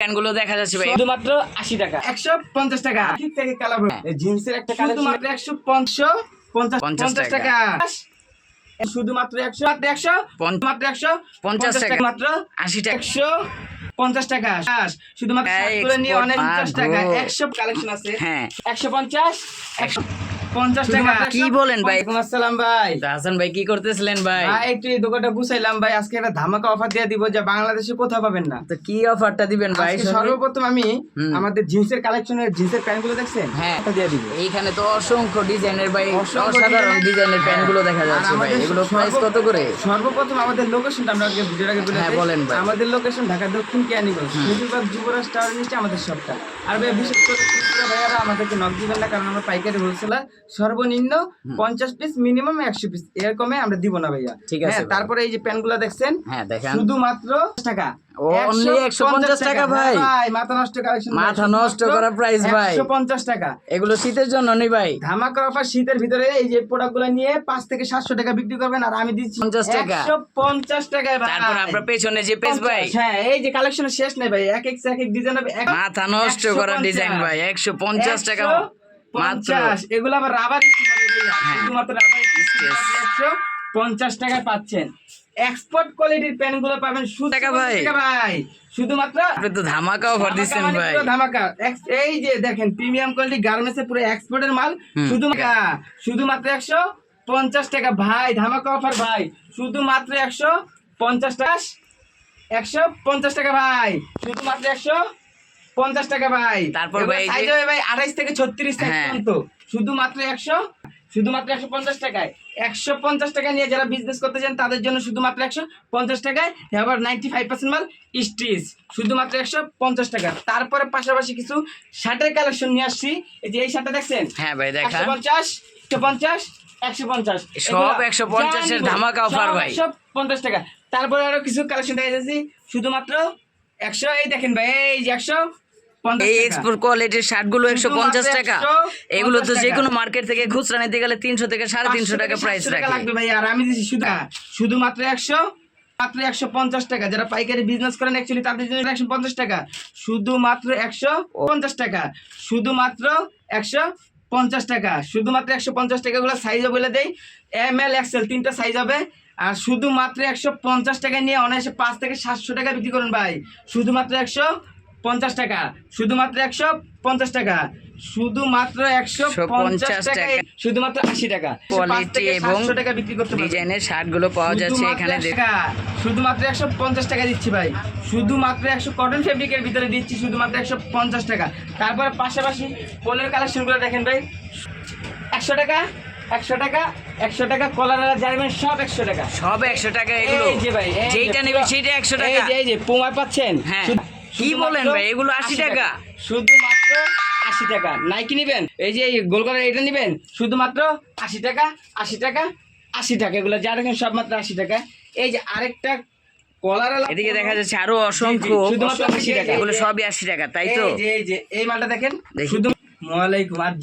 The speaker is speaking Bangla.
প্যান্টগুলো দেখা যাচ্ছে ভাই। শুধুমাত্র আশি টাকা। একশো পঞ্চাশ টাকা। ঠিক থেকে কালার জিন্সের একটা শুধুমাত্র একশো পঞ্চাশ পঞ্চাশ টাকা। শুধুমাত্র একশো মাত্র একশো মাত্র একশো পঞ্চাশ টাকা। মাত্র আশি টাকা। একশো পঞ্চাশ টাকা। আস, শুধুমাত্র নিয়ে অনেক পঞ্চাশ টাকা। একশো কালেকশন আছে। হ্যাঁ। একশো পঞ্চাশ একশো পঞ্চাশ টাকা। কি বলেন ভাই? আসসালাম ভাই। হাসান ভাই কি করতেছিলেন ভাই? ভাই একটু দোকানটা গুছাইলাম ভাই। আজকে একটা ধামাকা অফার দিয়ে দিব যা বাংলাদেশে কোথাও পাবেন না। তো কি অফারটা দিবেন ভাই? সর্বপ্রথম আমি আমাদের জিন্সের কালেকশনের জিন্সের প্যান্ট দেখছেন? হ্যাঁ। দিয়ে দিব। এইখানে তো অসংখ্য ডিজাইনের ভাই অসাধারণ ডিজাইনের। দেখা যাচ্ছে ভাই। এগুলো প্রাইস কত করে? সর্বপ্রথম আমাদের লোকেশনটা আমরা আগে ভিডিওর আগে বলে হ্যাঁ, বলেন ভাই। আমাদের লোকেশন ঢাকা দক্ষিণ ক্যানিগঞ্জ বেশিরভাগ যুবরাজ টাওয়ার নিচে আমাদের শপটা আর ভাই বিশেষ করে ভাইয়ারা আমাদেরকে নক দিবেন না কারণ আমরা পাইকারি হোলসেলার সর্বনিম্ন পঞ্চাশ পিস মিনিমাম একশো পিস এর কমে আমরা দিব না ভাইয়া। ঠিক আছে হ্যাঁ, ভাই। তারপরে এই যে প্যান্টগুলো দেখছেন হ্যাঁ দেখেন। শুধুমাত্র টাকা। ও, only 150 টাকা। ভাই। মাথা নষ্ট কালেকশন মাথা নষ্ট করা price ভাই। টাকা। এগুলো শীতের জন্য নেই ভাই। ধামাকা অফার শীতের ভিতরে এই যে প্রোডাক্টগুলো নিয়ে পাঁচ থেকে সাতশো টাকা বিক্রি করবেন আর আমি দিচ্ছি 50 টাকা। পঞ্চাশ টাকায় তারপর আপনার পেছনে যে পেজ ভাই। হ্যাঁ এই যে কালেকশন শেষ নেই ভাই। এক এক এক এক ডিজাইন হবে। মাথা নষ্ট করা ডিজাইন ভাই। একশো পঞ্চাশ টাকা। 150 এগুলো আবার রাবার শুধুমাত্র রাবার পঞ্চাশ টাকায় পাচ্ছেন। এক্সপোর্ট কোয়ালিটির প্যানগুলো পাবেন টাকা ভাই। ভাই। শুধুমাত্র আপনি তো ধামাকা অফার দিচ্ছেন মানে ভাই। ধামাকা। এই যে দেখেন প্রিমিয়াম কোয়ালিটি গার্মেন্টস পুরো এক্সপোর্টের মাল। শুধুমাত্র শুধুমাত্র একশো পঞ্চাশ টাকা। ভাই ধামাকা অফার ভাই। শুধুমাত্র একশো পঞ্চাশ টাকা। একশো পঞ্চাশ টাকা ভাই। শুধুমাত্র একশো পঞ্চাশ টাকা ভাই। তারপর ভাই সাইজ হবে ভাই আঠাইশ থেকে ছত্রিশ হ্যাঁ। পর্যন্ত। শুধুমাত্র একশো শুধুমাত্র একশো পঞ্চাশ টাকায়। একশো পঞ্চাশ টাকা নিয়ে যারা বিজনেস করতে চান তাদের জন্য শুধুমাত্র একশো পঞ্চাশ টাকায় আবার নাইনটি ফাইভ পার্সেন্ট মাল স্টিচ শুধুমাত্র একশো পঞ্চাশ টাকা। তারপরে পাশাপাশি কিছু শার্টের কালেকশন নিয়ে আসছি। এই যে এই শার্টটা দেখছেন? হ্যাঁ ভাই একশো দেখা পঞ্চাশ একশো পঞ্চাশ একশো পঞ্চাশ। সব 150 এর ধামাকা offer ভাই। একশো পঞ্চাশ টাকা। তারপরে আরও কিছু কালেকশন দেখা যাচ্ছে শুধুমাত্র একশো এই দেখেন ভাই এই যে একশো পঞ্চাশ এই। এক্সপোর্ট কোয়ালিটির শার্টগুলো একশো পঞ্চাশ টাকা। 150 এগুলো তো যে কোনো মার্কেট থেকে খুচরা নিতে গেলে তিনশো থেকে সাড়ে তিনশো টাকা প্রাইস 700 টাকা রাখে। লাগবে ভাই। আর আমি দিচ্ছি শুধু শুধুমাত্র একশো মাত্র একশো পঞ্চাশ টাকা। যারা পাইকারি বিজনেস করেন অ্যাকচুয়ালি তাদের জন্য একশো পঞ্চাশ টাকা। শুধুমাত্র একশো পঞ্চাশ টাকা। শুধুমাত্র একশো পঞ্চাশ টাকা। শুধুমাত্র একশো পঞ্চাশ টাকা গুলো সাইজ বলে দেই। এম এল এক্সেল তিনটা সাইজ হবে। আর শুধুমাত্র একশো পঞ্চাশ টাকা নিয়ে অনায়াসে পাঁচ থেকে সাতশো টাকা বিক্রি করুন ভাই। শুধুমাত্র একশো পঞ্চাশ টাকা। শুধুমাত্র একশো পঞ্চাশ টাকা। শুধুমাত্র একশো পঞ্চাশ টাকা। শুধুমাত্র আশি টাকা। কোয়ালিটি এবং 700 টাকা বিক্রি করতে ডিজাইনের শার্টগুলো পাওয়া যাচ্ছে এখানে 100 দেখ- টাকা, শুধুমাত্র একশো পঞ্চাশ টাকা দিচ্ছি ভাই। শুধুমাত্র একশো কটন ফেব্রিকের ভিতরে দিচ্ছি শুধুমাত্র একশো পঞ্চাশ টাকা। তারপরে পাশাপাশি পোলের কালেকশনগুলো দেখেন ভাই। একশো টাকা একশো টাকা একশো টাকা কলার জার্মেন সব একশো টাকা। সব একশো টাকা এগুলো। এই যে ভাই এই যে যেইটা নেবে সেইটা একশো টাকা। এই যে পুমা পাচ্ছেন। হ্যাঁ। কি বলেন শুধুমাত্র ভাই, এগুলো 80 টাকা? শুধুমাত্র আশি টাকা। নাইকি নিবেন? এই যে গোল করে এটা নিবেন? শুধুমাত্র আশি টাকা আশি টাকা আশি টাকা। এগুলো যা দেখেন সব মাত্র আশি টাকা। এই যে আরেকটা কলার এদিকে দেখা যাচ্ছে আরও অসংখ্য শুধুমাত্র 80 টাকা। এগুলো সবই আশি টাকা তাই তো? এই যে এই মালটা দেখেন। শুধু ওয়ালাইকুম আর